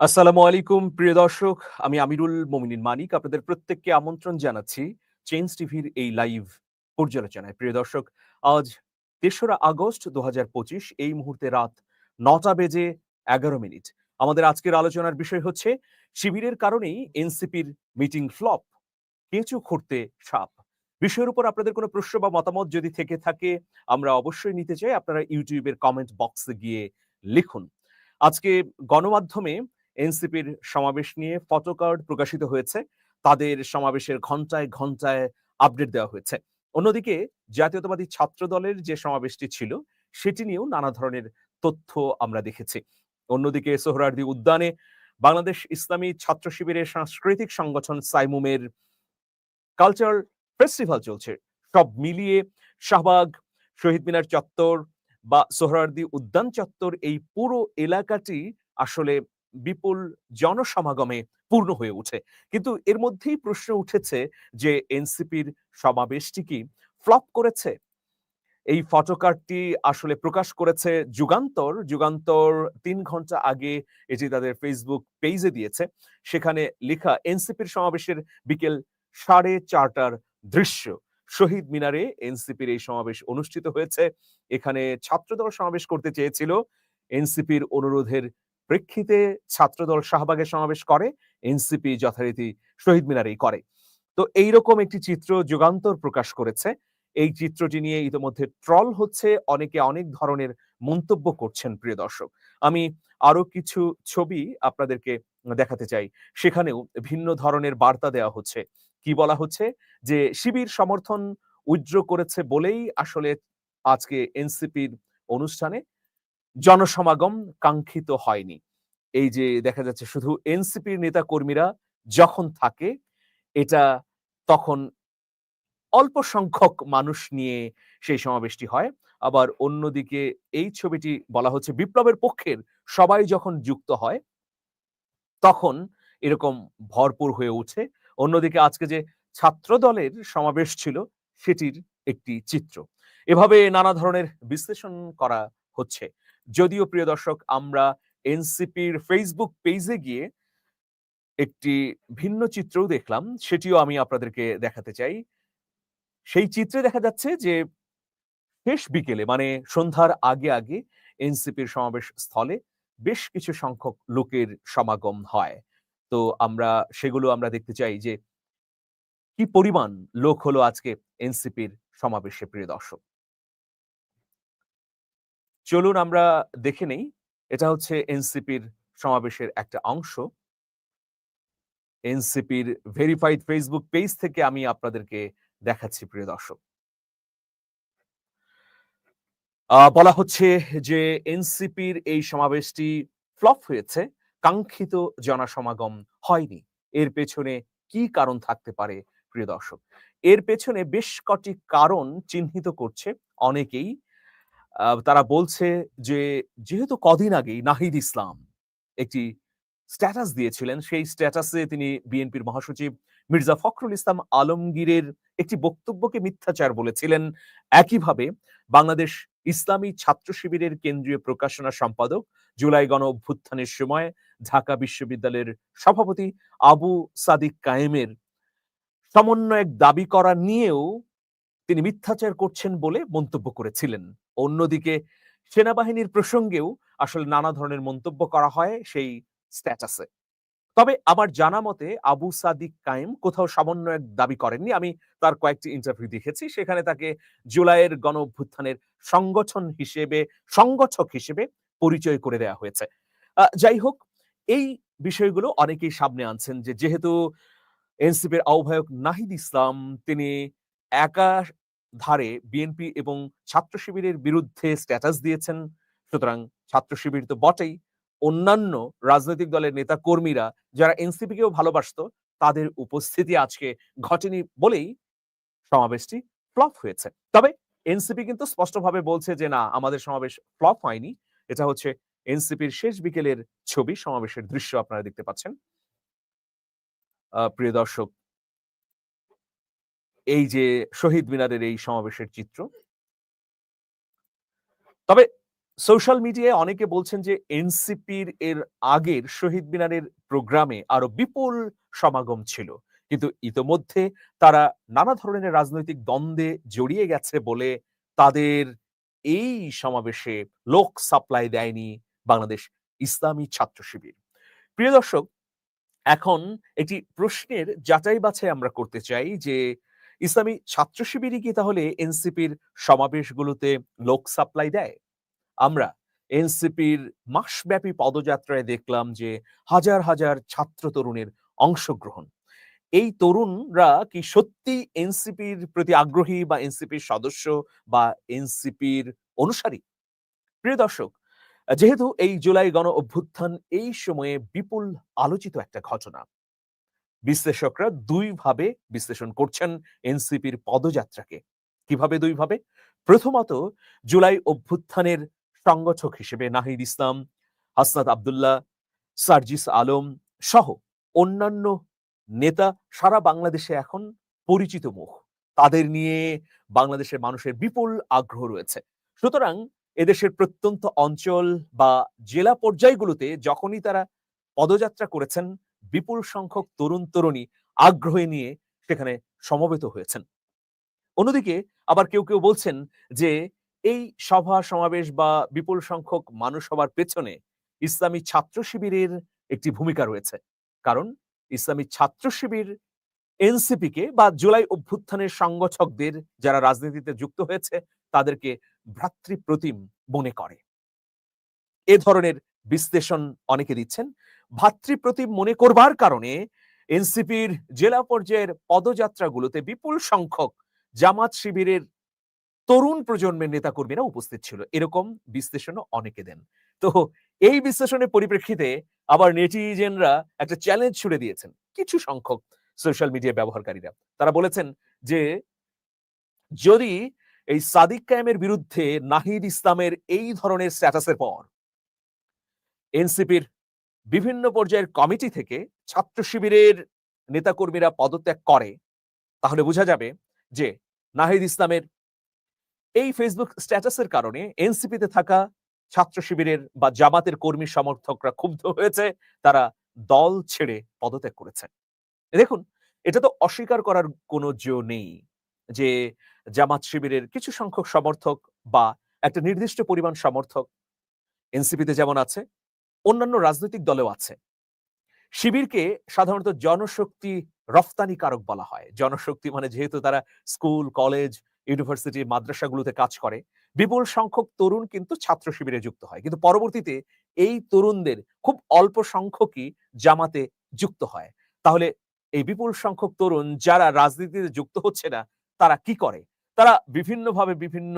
আসসালামু আলাইকুম, প্রিয় দর্শক। আমি আমিরুল মোমিনিন মানিক। আপনাদের প্রত্যেককে আমন্ত্রণ জানাচ্ছি চেঞ্জ টিভির এই লাইভ পর্যালোচনায়। প্রিয় দর্শক, আজ তেসরা আগস্ট দুহাজার পঁচিশ, এই মুহূর্তে রাত নটা বেজে এগারো মিনিট। আমাদের আজকের আলোচনার বিষয় হচ্ছে শিবিরের কারণেই এনসিপির মিটিং ফ্লপ, কেঁচু খুঁড়তে সাপ। বিষয়ের উপর আপনাদের কোনো প্রশ্ন বা মতামত যদি থেকে থাকে, আমরা অবশ্যই নিতে চাই। আপনারা ইউটিউবের কমেন্ট বক্সে গিয়ে লিখুন। আজকে গণমাধ্যমে এনসিপির সমাবেশ নিয়ে ফটোকার্ড প্রকাশিত হয়েছে। তাদের সমাবেশের ঘন্টায় ঘন্টায় আপডেট দেওয়া হয়েছে। অন্যদিকে জাতীয়তাবাদী ছাত্র দলের যে সমাবেশটি ছিল, সেটি নিয়েও নানা ধরনের তথ্য আমরা দেখেছি। অন্যদিকে সোহরার্দি উদ্যানে বাংলাদেশ ইসলামী ছাত্র শিবিরের সাংস্কৃতিক সংগঠন সাইমুমের কালচার ফেস্টিভ্যাল চলছে। সব মিলিয়ে শাহবাগ, শহীদ মিনার চত্বর বা সোহরার্দি উদ্যান চত্বর এই পুরো এলাকাটি আসলে বিপুল জনসমাগমে পূর্ণ হয়ে ওঠে। কিন্তু এর মধ্যেই প্রশ্ন উঠেছে যে, এনসিপির সমাবেশটি কি ফ্লপ করেছে? এই ফটোকার্ডটি আসলে প্রকাশ করেছে যুগান্তর। যুগান্তর তিন ঘণ্টা আগে এটি তাদের ফেসবুক পেজে দিয়েছে। সেখানে লেখা, এনসিপির সমাবেশের বিকেল সাড়ে চারটার দৃশ্য। শহীদ মিনারে এনসিপির এই সমাবেশ অনুষ্ঠিত হয়েছে। এখানে ছাত্রদল সমাবেশ করতে চেয়েছিল। এনসিপির অনুরোধের প্রেক্ষিতে ছাত্রদল শাহবাগে সমাবেশ করে, এনসিপি যথারীতি শহীদ মিনারেই করে। তো এইরকম একটি চিত্র যুগান্তর প্রকাশ করেছে। এই চিত্রটি নিয়ে ইতিমধ্যে ট্রল হচ্ছে, অনেকে অনেক ধরনের মন্তব্য করছেন, প্রিয় দর্শক। আমি আরও কিছু ছবি আপনাদেরকে দেখাতে চাই। সেখানেও ভিন্ন ধরনের বার্তা দেওয়া হচ্ছে। কি বলা হচ্ছে? যে শিবির সমর্থন উজ্জ্ব করেছে বলেই আসলে আজকে এনসিপির অনুষ্ঠানে জনসমাগম কাঙ্ক্ষিত হয়নি। এই যে দেখা যাচ্ছে শুধু এনসিপির নেতা কর্মীরা যখন থাকে, এটা তখন অল্প সংখ্যক মানুষ নিয়ে সেই সমাবেশটি হয়। আবার অন্যদিকে এই ছবিটি বলা হচ্ছে বিপ্লবের পক্ষের সবাই যখন যুক্ত হয়, তখন এরকম ভরপুর হয়ে ওঠে। অন্যদিকে আজকে যে ছাত্র দলের সমাবেশ ছিল, সেটির একটি চিত্র। এভাবে নানা ধরনের বিশ্লেষণ করা হচ্ছে। যদিও, প্রিয় দর্শক, আমরা এনসিপির ফেসবুক পেজে গিয়ে একটি ভিন্ন চিত্রও দেখলাম, সেটিও আমি আপনাদেরকে দেখাতে চাই। সেই চিত্রে দেখা যাচ্ছে যে, শেষ বিকেলে মানে সন্ধ্যার আগে আগে এনসিপির সমাবেশ স্থলে বেশ কিছু সংখ্যক লোকের সমাগম হয়। তো আমরা সেগুলো আমরা দেখতে চাই যে, কি পরিমাণ লোক হলো আজকে এনসিপির সমাবেশে, প্রিয় দর্শক? চলুন আমরা দেখে নেই, এটা হচ্ছে এনসিপির সমাবেশের একটা অংশ। এনসিপির ভেরিফাইড ফেসবুক পেজ থেকে আমি আপনাদেরকে দেখাচ্ছি, প্রিয় দর্শক। বলা হচ্ছে যে এনসিপির এই সমাবেশটি ফ্লপ হয়েছে, কাঙ্ক্ষিত জনসমাগম হয়নি। এর পেছনে কি কারণ থাকতে পারে, প্রিয় দর্শক? এর পেছনে বেশ কটি কারণ চিহ্নিত করছে অনেকেই। তারা বলছে যে, যেহেতু কদিন আগেই নাহিদ ইসলাম একটি স্ট্যাটাস দিয়েছিলেন, সেই স্ট্যাটাসে তিনি বিএনপির মহাসচিব মির্জা ফখরুল ইসলাম আলমগীরের একটি বক্তব্যকে মিথ্যাচার বলেছিলেন। একইভাবে বাংলাদেশ ইসলামী ছাত্র শিবিরের কেন্দ্রীয় প্রকাশনা সম্পাদক জুলাই গণ অভ্যুত্থানের সময় ঢাকা বিশ্ববিদ্যালয়ের সভাপতি আবু সাদিক কায়েমের সমন্বয়ক দাবি করা নিয়েও তিনি মিথ্যাচার করছেন বলে মন্তব্য করেছিলেন। অন্যদিকে সেনাবাহিনীর প্রসঙ্গেও আসলে নানা ধরনের মন্তব্য করা হয় সেই স্ট্যাটাসে তবে আমার জানা মতে আবু সাদিক কায়েম কোথাও সমন্বয়ক দাবি করেননি। আমি তার কয়েকটি ইন্টারভিউ দেখেছি। সেখানে তাকে জুলাইয়ের গণ অভ্যুত্থানের সংগঠন হিসেবে, সংগঠক হিসেবে পরিচয় করে দেওয়া হয়েছে। যাই হোক, এই বিষয়গুলো অনেকেই সামনে আনছেন যে যেহেতু এনসিপির আহ্বায়ক নাহিদ ইসলাম, তিনি একা ধারে বিএনপি এবং ছাত্র শিবিরের বিরুদ্ধে স্ট্যাটাস দিয়েছেন। সুতরাং ছাত্র শিবির তো বটেই। অন্যান্য রাজনৈতিক দলের নেতা কর্মীরা যারা এনসিপিকেও ভালোবাসত, তাদের উপস্থিতি আজকে ঘটেনি বলেই সমাবেশটি ফ্লপ হয়েছে। তবে এনসিপি কিন্তু স্পষ্টভাবে বলছে যে, না, আমাদের সমাবেশ ফ্লপ হয়নি। এটা হচ্ছে এনসিপির শেষ বিকেলের ছবি, সমাবেশের দৃশ্য আপনারা দেখতে পাচ্ছেন। প্রিয় দর্শক এই যে শহীদ মিনারের এই সমাবেশের চিত্র। তবে সোশ্যাল মিডিয়ায় অনেকে বলছেন যে এনসিপির এর আগের শহীদ মিনারের প্রোগ্রামে আরও বিপুল সমাগম ছিল। কিন্তু ইতোমধ্যে তারা নানা ধরনের রাজনৈতিক দ্বন্দ্বে জড়িয়ে গেছে বলে তাদের এই সমাবেশে লোক সাপ্লাই দেয়নি বাংলাদেশ ইসলামী ছাত্র শিবির। প্রিয় দর্শক, এখন একটি প্রশ্নের যাচাই বাছাই আমরা করতে চাই যে ইসলামী ছাত্র শিবিরই কি তাহলে এনসিপির সমাবেশগুলোতে লোক সাপ্লাই দেয়? আমরা এনসিপির মাসব্যাপী পদযাত্রায় দেখলাম যে হাজার হাজার ছাত্র তরুণের অংশগ্রহণ। এই তরুণরা কি সত্যি এনসিপির প্রতি আগ্রহী বা এনসিপির সদস্য বা এনসিপির অনুসারী? প্রিয় দর্শক, যেহেতু এই জুলাই গণ অভ্যুত্থান এই সময়ে বিপুল আলোচিত একটা ঘটনা বিশ্লেষকরা দুইভাবে বিশ্লেষণ করছেন এনসিপির পদযাত্রাকে। কীভাবে দুইভাবে? প্রথমত, জুলাই অভ্যুত্থানের সংগঠক হিসেবে নাহিদ ইসলাম, হাসনাত আবদুল্লাহ, সার্জিস আলম সহ অন্যান্য নেতা সারা বাংলাদেশে এখন পরিচিত মুখ। তাদের নিয়ে বাংলাদেশের মানুষের বিপুল আগ্রহ রয়েছে। সুতরাং এদেশের প্রত্যন্ত অঞ্চল বা জেলা পর্যায়গুলোতে যখনই তারা পদযাত্রা করেছেন বিপুল সংখ্যক তরুণ তরুণী আগ্রহে নিয়ে সেখানে সমবেত হয়েছেন। অন্যদিকে আবার কেউ কেউ বলছেন যে এই সভা, সমাবেশ বা বিপুল সংখ্যক মানুষ হবার পেছনে ইসলামী ছাত্র শিবিরের একটি ভূমিকা রয়েছে। কারণ ইসলামী ছাত্র শিবির এনসিপি কে বা জুলাই অভ্যুত্থানের সংগঠকদের যারা রাজনীতিতে যুক্ত হয়েছে, তাদেরকে ভ্রাতৃপ্রতিম মনে করে। এ ধরনের বিশ্লেষণ অনেকে দিচ্ছেন। ভাতৃপ্রতিম মনে করবার কারণে এনসিপির জেলা পর্যায়ের পদযাত্রাগুলোতে বিপুল সংখ্যক জামাত শিবিরের তরুণ প্রজন্মের নেতাকর্মীরা উপস্থিত ছিল। এরকম বিশ্লেষণও অনেকে দেন। তো এই বিশ্লেষণের পরিপ্রেক্ষিতে আবার নেটিজেনরা একটা চ্যালেঞ্জ ছুড়ে দিয়েছেন কিছু সংখ্যক সোশ্যাল মিডিয়া ব্যবহারকারীরা। তারা বলেছেন যে, যদি এই সাদিক কায়েমের বিরুদ্ধে নাহিদ ইসলামের এই ধরনের স্ট্যাটাসের পর এনসিপির বিভিন্ন পর্যায়ের কমিটি থেকে ছাত্র শিবিরের নেতাকর্মীরা পদত্যাগ করে, তাহলে বোঝা যাবে যে নাহিদ ইসলামের এই ফেসবুক স্ট্যাটাসের কারণে এনসিপিতে থাকা ছাত্র শিবিরের বা জামাতের কর্মী সমর্থকরা ক্ষুব্ধ হয়েছে, তারা দল ছেড়ে পদত্যাগ করেছে। দেখুন, এটা তো অস্বীকার করার কোনো জো নেই যে জামাত শিবিরের কিছু সংখ্যক সমর্থক বা একটা নির্দিষ্ট পরিমাণ সমর্থক এনসিপিতে যেমন আছে অন্যান্য রাজনৈতিক দলেও আছে। শিবিরকে সাধারণত জনশক্তি রফতানিকারক বলা হয়। জনশক্তি মানে যেহেতু তারা স্কুল, কলেজ, ইউনিভার্সিটি, মাদ্রাসাগুলোতে কাজ করে, বিপুল সংখ্যক তরুণ কিন্তু ছাত্র শিবিরে যুক্ত হয়। কিন্তু পরবর্তীতে এই তরুণদের খুব অল্প সংখ্যকই জামাতে যুক্ত হয়। তাহলে এই বিপুল সংখ্যক তরুণ যারা রাজনীতিতে যুক্ত হচ্ছে না, তারা কি করে? তারা বিভিন্নভাবে বিভিন্ন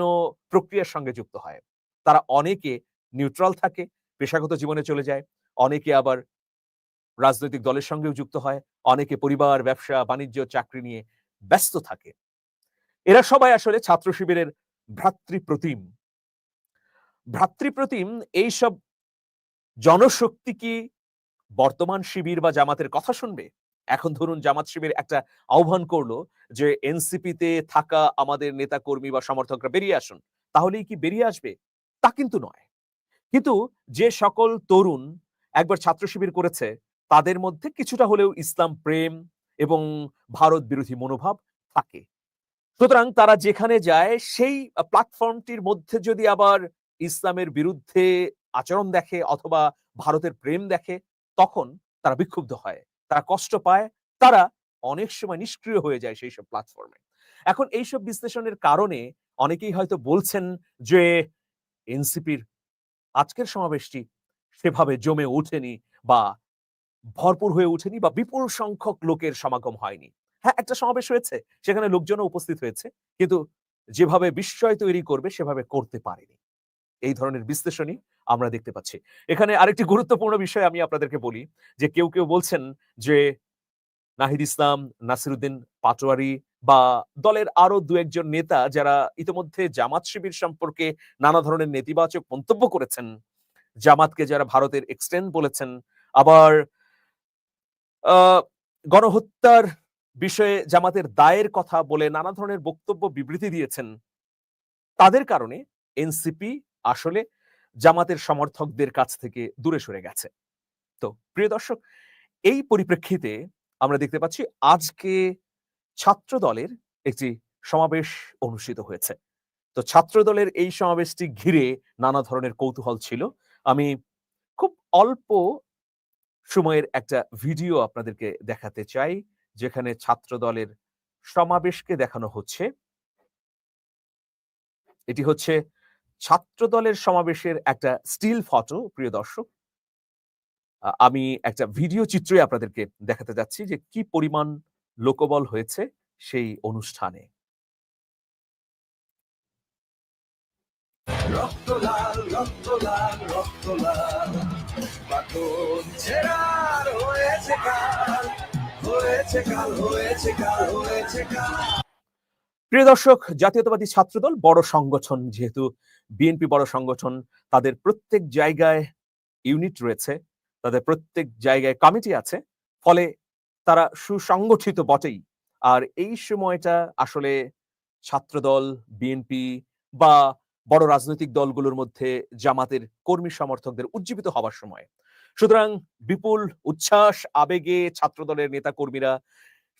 প্রক্রিয়ার সঙ্গে যুক্ত হয়। তারা অনেকে নিউট্রাল থাকে পেশাগত জীবনে চলে যায়। অনেকে আবার রাজনৈতিক দলের সঙ্গেও যুক্ত হয়। অনেকে পরিবার, ব্যবসা, বাণিজ্য, চাকরি নিয়ে ব্যস্ত থাকে। এরা সবাই আসলে ছাত্র শিবিরের ভ্রাতৃপ্রতিম। ভ্রাতৃপ্রতিম এইসব জনশক্তি কি বর্তমান শিবির বা জামাতের কথা শুনবে? এখন ধরুন জামাত শিবির একটা আহ্বান করল যে, এনসিপিতে থাকা আমাদের নেতা কর্মী বা সমর্থকরা বেরিয়ে আসুন। তাহলেই কি বেরিয়ে আসবে? তা কিন্তু নয়। কিন্তু যে সকল তরুণ একবার ছাত্র শিবির করেছে, তাদের মধ্যে কিছুটা হলেও ইসলাম প্রেম এবং ভারত বিরোধী মনোভাব থাকে। সুতরাং তারা যেখানে যায়, সেই প্ল্যাটফর্মটির মধ্যে যদি আবার ইসলামের বিরুদ্ধে আচরণ দেখে অথবা ভারতের প্রেম দেখে, তখন তারা বিক্ষুব্ধ হয়, তারা কষ্ট পায়, তারা অনেক সময় নিষ্ক্রিয় হয়ে যায় সেই সব প্ল্যাটফর্মে এখন এইসব বিশ্লেষণের কারণে অনেকেই হয়তো বলছেন যে এনসিপির আজকের সমাবেশটি সেভাবে জমে ওঠেনি বা ভরপুর হয়ে ওঠেনি বা বিপুল সংখ্যক লোকের সমাগম হয়নি। হ্যাঁ একটা সমাবেশ হয়েছে, সেখানে লোকজনও উপস্থিত হয়েছে, কিন্তু যেভাবে বিস্ময় তৈরি করবে, সেভাবে করতে পারেনি। এই ধরনের বিশ্লেষণই আমরা দেখতে পাচ্ছি। এখানে আরেকটি গুরুত্বপূর্ণ বিষয় আমি আপনাদেরকে বলি, যে কেউ কেউ বলছেন যে নাহিদ ইসলাম, নাসিরুদ্দিন পাটোয়ারি বা দলের আরও দু একজন নেতা যারা ইতিমধ্যে জামাত শিবির সম্পর্কে নানা ধরনের নেতিবাচক মন্তব্য করেছেন, জামাতকে যারা ভারতের এক্সটেন্ড বলেছেন, আবার গণহত্যার বিষয়ে জামাতের দায়ের কথা বলে নানা ধরনের বক্তব্য বিবৃতি দিয়েছেন, তাদের কারণে এনসিপি আসলে জামাতের সমর্থকদের কাছ থেকে দূরে সরে গেছে। তো প্রিয় দর্শক, এই পরিপ্রেক্ষিতে আমরা দেখতে পাচ্ছি আজকে ছাত্র দলের একটি সমাবেশ অনুষ্ঠিত হয়েছে। তো ছাত্র দলের এই সমাবেশটি ঘিরে নানা ধরনের কৌতূহল ছিল। আমি খুব অল্প সময়ের একটা ভিডিও আপনাদেরকে দেখাতে চাই, যেখানে ছাত্র দলের সমাবেশকে দেখানো হচ্ছে। এটি হচ্ছে ছাত্র দলের সমাবেশের একটা স্টিল ফটো, প্রিয় দর্শক। আমি একটা ভিডিও চিত্রই আপনাদেরকে দেখাতে যাচ্ছি যে কি পরিমাণ লোকবল হয়েছে সেই অনুষ্ঠানে। রক্ত লাল রক্ত লাল রক্ত লাল বাটন ছেড়ার হয়েছে কাল হয়েছে কাল হয়েছে কাল হয়েছে কাল। প্রিয় দর্শক জাতীয়তাবাদী ছাত্রদল বড় সংগঠন যেহেতু বিএনপি বড় সংগঠন তাদের প্রত্যেক জায়গায় ইউনিট রয়েছে তাদের প্রত্যেক জায়গায় কমিটি আছে ফলে তারা সুসংগঠিত বটেই। আর এই সময়টা আসলে ছাত্রদল, বিএনপি বা বড় রাজনৈতিক দলগুলোর মধ্যে জামাতের কর্মী সমর্থকদের উজ্জীবিত হওয়ার সময়। সুতরাং বিপুল উচ্ছ্বাস, আবেগে ছাত্রদলের নেতা কর্মীরা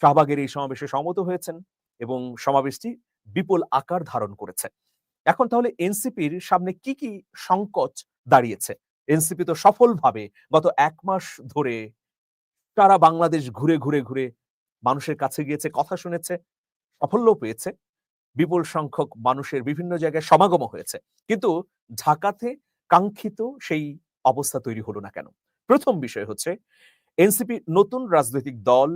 শাহবাগের এই সমাবেশে সমত হয়েছেন এবং সমাবেশটি বিপুল আকার ধারণ করেছে। এখন তাহলে এনসিপির সামনে কি কি সংকট দাঁড়িয়েছে? এনসিপি তো সফলভাবে গত এক মাস ধরে সারা বাংলাদেশ ঘুরে ঘুরে ঘুরে মানুষের কাছে গিয়েছে, কথা শুনেছে, সাফল্য পেয়েছে, বিপুল সংখ্যক মানুষের বিভিন্ন জায়গায় সমাগম হয়েছে। কিন্তু ঢাকাতে কাঙ্ক্ষিত সেই অবস্থা তৈরি হলো না কেন? প্রথম বিষয় হচ্ছে এনসিপি নতুন রাজনৈতিক দল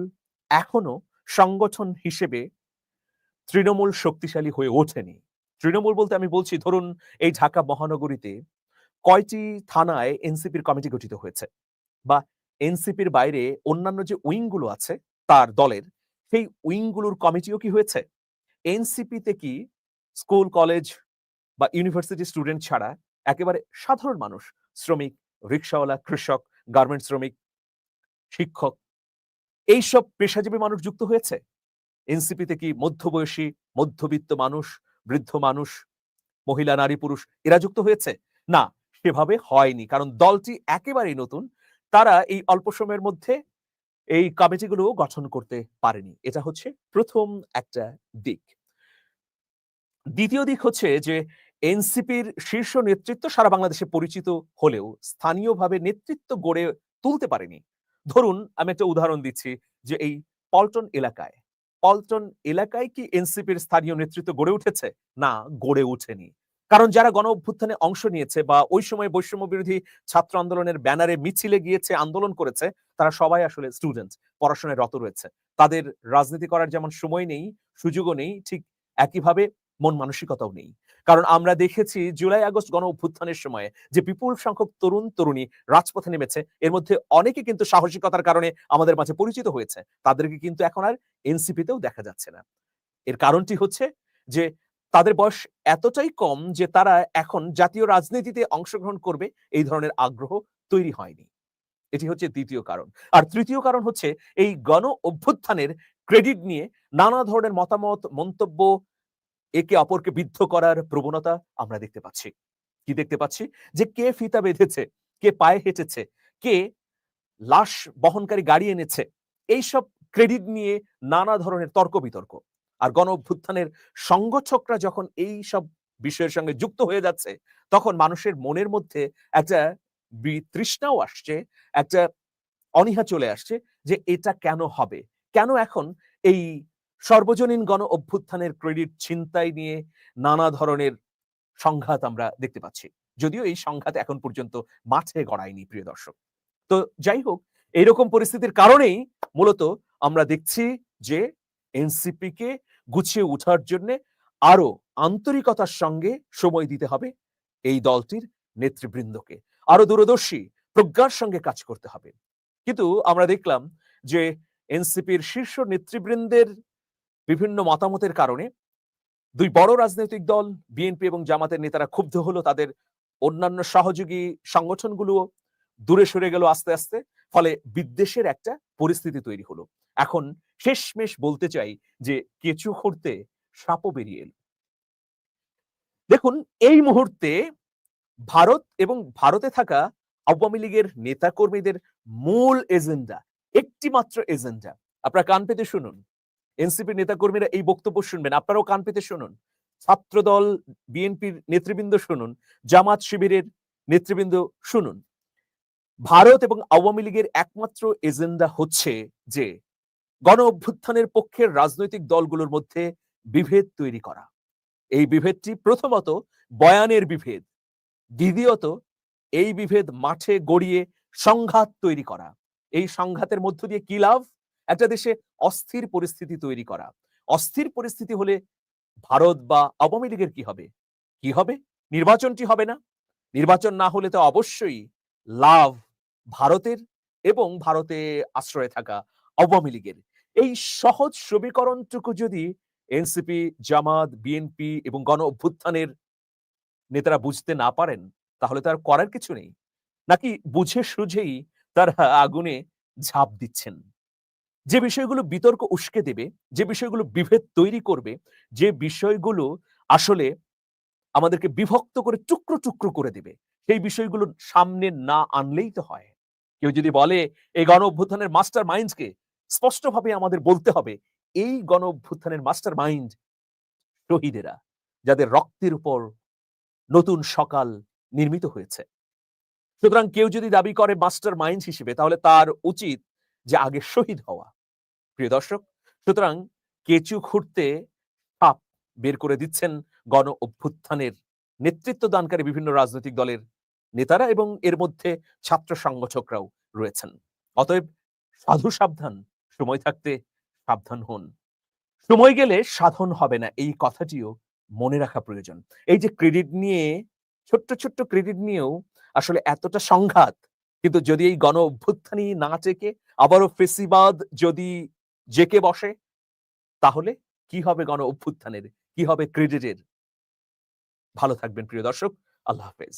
এখনও সংগঠন হিসেবে তৃণমূল শক্তিশালী হয়ে ওঠেনি। তৃণমূল বলতে আমি বলছি, ধরুন এই ঢাকা মহানগরীতে কয়টি থানায় এনসিপির কমিটি গঠিত হয়েছে? বা এনসিপির বাইরে অন্যান্য যে উইংগুলো আছে তার দলের, সেই উইংগুলোর কমিটিও কি হয়েছে? এনসিপিতে কি স্কুল, কলেজ বা ইউনিভার্সিটি স্টুডেন্ট ছাড়া একেবারে সাধারণ মানুষ, শ্রমিক, রিক্সাওয়ালা, কৃষক, গার্মেন্ট শ্রমিক, শিক্ষক, এইসব পেশাজীবী মানুষ যুক্ত হয়েছে? এনসিপিতে কি মধ্যবয়সী, মধ্যবিত্ত মানুষ, বৃদ্ধ মানুষ, মহিলা, নারী, পুরুষ এরা যুক্ত হয়েছে? না, সেভাবে হয়নি, কারণ দলটি একেবারেই নতুন তারা এই অল্প সময়ের মধ্যে এই কমিটিগুলো গঠন করতে পারেনি। এটা হচ্ছে প্রথম একটা দিক। দ্বিতীয় দিক হচ্ছে যে এনসিপির শীর্ষ নেতৃত্ব সারা বাংলাদেশে পরিচিত হলেও স্থানীয়ভাবে নেতৃত্ব গড়ে তুলতে পারেনি। ধরুন, আমি একটা উদাহরণ দিচ্ছি যে এই পল্টন এলাকায়। পল্টন এলাকায় কি এনসিপির স্থানীয় নেতৃত্ব গড়ে উঠেছে? না, গড়ে ওঠেনি। কারণ যারা গণ অভ্যুত্থানে অংশ নিয়েছে বা ওই সময় বৈষম্য বিরোধী ছাত্র আন্দোলনের ব্যানারে মিছিলে গিয়েছে, আন্দোলন করেছে, তারা সবাই আসলে স্টুডেন্ট পড়াশোনায় রত রয়েছে। তাদের রাজনীতি করার যেমন সময় নেই, সুযোগও নেই, ঠিক একইভাবে মন মানসিকতাও নেই। কারণ আমরা দেখেছি জুলাই আগস্ট গণ অভ্যুত্থানের সময় যে বিপুল সংখ্যক তরুণ, তরুণী রাজপথে নেমেছে, এর মধ্যে অনেকে কিন্তু সাহসিকতার কারণে আমাদের মাঝে পরিচিত হয়েছে, তাদেরকে কিন্তু এখন আর এনসিপিতেও দেখা যাচ্ছে না। এর কারণটি হচ্ছে যে তাদের বয়স এতটাই কম যে তারা এখন জাতীয় রাজনীতিতে অংশগ্রহণ করবে, এই ধরনের আগ্রহ তৈরি হয়নি। এটি হচ্ছে দ্বিতীয় কারণ। আর তৃতীয় কারণ হচ্ছে এই গণ অভ্যুত্থানের ক্রেডিট নিয়ে নানা ধরনের মতামত, মন্তব্য একে অপরকে বিদ্ধ করার প্রবণতা আমরা দেখতে পাচ্ছি। কি দেখতে পাচ্ছি? যে কে ফিতা বেঁধেছে, কে পায়ে হেঁটেছে, কে লাশ বহনকারী গাড়ি এনেছে, এইসব ক্রেডিট নিয়ে নানা ধরনের তর্ক বিতর্ক। আর গণ অভ্যুত্থানের সংগঠকরা যখন এই সব বিষয়ের সঙ্গে যুক্ত হয়ে যাচ্ছে, তখন মানুষের মনের মধ্যে একটা বিতৃষ্ণাও আসছে, একটা অনীহা চলে আসছে যে এটা কেন হবে? কেন এখন এই সর্বজনীন গণ অভ্যুত্থানের ক্রেডিট ছিনতাই নিয়ে নানা ধরনের সংঘাত আমরা দেখতে পাচ্ছি? যদিও এই সংঘাত এখন পর্যন্ত মাঠে গড়ায়নি, প্রিয় দর্শক। তো যাই হোক এইরকম পরিস্থিতির কারণেই মূলত আমরা দেখছি যে এনসিপি কে গুছিয়ে উঠার জন্য আরও আন্তরিকতার সঙ্গে সময় দিতে হবে এই দলটির নেতৃবৃন্দকে। আরও দূরদর্শী প্রজ্ঞার সঙ্গে কাজ করতে হবে। কিন্তু আমরা দেখলাম যে এনসিপির শীর্ষ নেতৃবৃন্দের বিভিন্ন মতামতের কারণে দুই বড় রাজনৈতিক দল, বিএনপি এবং জামাতের নেতারা ক্ষুব্ধ হলো, তাদের অন্যান্য সহযোগী সংগঠনগুলো দূরে সরে গেল আস্তে আস্তে, ফলে বিদ্বেষের একটা পরিস্থিতি তৈরি হলো। এখন শেষমেশ বলতে চাই যে কেঁচু খুঁড়তে সাপও বেরিয়ে এলো। দেখুন, এই মুহূর্তে ভারত এবং ভারতে থাকা আওয়ামী লীগের নেতাকর্মীদের মূল এজেন্ডা একটি মাত্র এজেন্ডা। আপনারা কান পেতে শুনুন। এনসিপির নেতাকর্মীরা এই বক্তব্য শুনবেন, আপনারাও কান পেতে শুনুন। ছাত্রদল, বিএনপির নেতৃবৃন্দ শুনুন, জামাত শিবিরের নেতৃবৃন্দ শুনুন। ভারত এবং আওয়ামী লীগের একমাত্র এজেন্ডা হচ্ছে যে গণ অভ্যুত্থানের পক্ষের রাজনৈতিক দলগুলোর মধ্যে বিভেদ তৈরি করা। এই বিভেদটি প্রথমত বয়ানের বিভেদ, দ্বিতীয়ত এই বিভেদ মাঠে গড়িয়ে সংঘাত তৈরি করা। এই সংঘাতের মধ্য দিয়ে কি লাভ? একটা দেশে অস্থির পরিস্থিতি তৈরি করা। অস্থির পরিস্থিতি হলে ভারত বা আওয়ামী লীগের কি হবে? কি হবে? নির্বাচনটি হবে না। নির্বাচন না হলে তো অবশ্যই লাভ ভারতের এবং ভারতে আশ্রয়ে থাকা আওয়ামী লীগের। এই সহজ সমীকরণটুকু যদি এনসিপি, জামাত, বিএনপি এবং গণ অভ্যুত্থানের নেতারা বুঝতে না পারেন, তাহলে তার করার কিছু নেই। নাকি বুঝে সুঝেই তারা আগুনে ঝাঁপ দিচ্ছেন? যে বিষয়গুলো বিতর্ক উস্কে দেবে, যে বিষয়গুলো বিভেদ তৈরি করবে, যে বিষয়গুলো আসলে আমাদেরকে বিভক্ত করে টুকরো টুকরো করে দেবে, সেই বিষয়গুলো সামনে না আনলেই তো হয়। কেউ যদি বলে, এই গণ অভ্যুত্থানের মাস্টার মাইন্ডকে স্পষ্টভাবে আমাদের বলতে হবে, এই গণ অভ্যুত্থানের মাস্টার মাইন্ড শহীদেরা, যাদের রক্তের উপর নতুন সকাল নির্মিত হয়েছে। সুতরাং কেউ যদি দাবি করে মাস্টার মাইন্ড হিসেবে, তাহলে তার উচিত যে আগে শহীদ হওয়া। প্রিয় দর্শক, সুতরাং কেচু খুঁড়তে সাপ বের করে দিচ্ছেন গণ অভ্যুত্থানের নেতৃত্ব দানকারী বিভিন্ন রাজনৈতিক দলের নেতারা এবং এর মধ্যে ছাত্র সংগঠকরাও রয়েছেন। অতএব সাধু সাবধান সময় থাকতে সাবধান হন। সময় গেলে সাধন হবে না, এই কথাটিও মনে রাখা প্রয়োজন। এই যে ক্রেডিট নিয়ে, ছোট্ট ছোট্ট ক্রেডিট নিয়েও আসলে এতটা সংঘাত, কিন্তু যদি এই গণ অভ্যুত্থানই না চেকে আবারও ফেসিবাদ যদি জেকে বসে, তাহলে কি হবে গণ অভ্যুত্থানের কি হবে ক্রেডিটের? ভালো থাকবেন প্রিয় দর্শক, আল্লাহ হাফেজ।